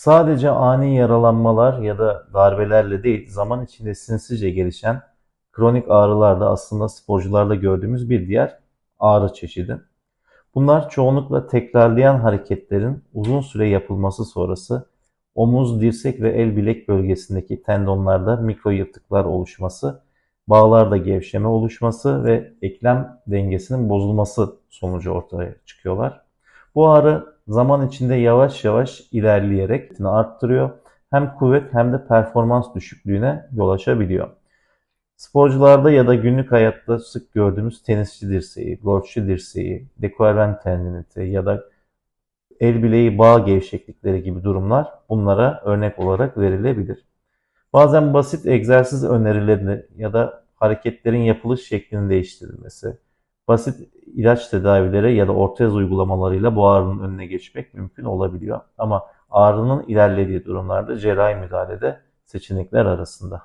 Sadece ani yaralanmalar ya da darbelerle değil, zaman içinde sinsice gelişen kronik ağrılar da aslında sporcularda gördüğümüz bir diğer ağrı çeşidi. Bunlar çoğunlukla tekrarlayan hareketlerin uzun süre yapılması sonrası omuz, dirsek ve el bilek bölgesindeki tendonlarda mikro yırtıklar oluşması, bağlarda gevşeme oluşması ve eklem dengesinin bozulması sonucu ortaya çıkıyorlar. Bu ağrı zaman içinde yavaş yavaş ilerleyerek arttırıyor. Hem kuvvet hem de performans düşüklüğüne yol açabiliyor. Sporcularda ya da günlük hayatta sık gördüğümüz tenisçi dirseği, golfçü dirseği, deklarven tendiniti ya da el bileği bağ gevşeklikleri gibi durumlar bunlara örnek olarak verilebilir. Bazen basit egzersiz önerilerini ya da hareketlerin yapılış şeklinin değiştirilmesi, basit ilaç tedavileri ya da ortez uygulamalarıyla bu ağrının önüne geçmek mümkün olabiliyor. Ama ağrının ilerlediği durumlarda cerrahi müdahalede seçenekler arasında.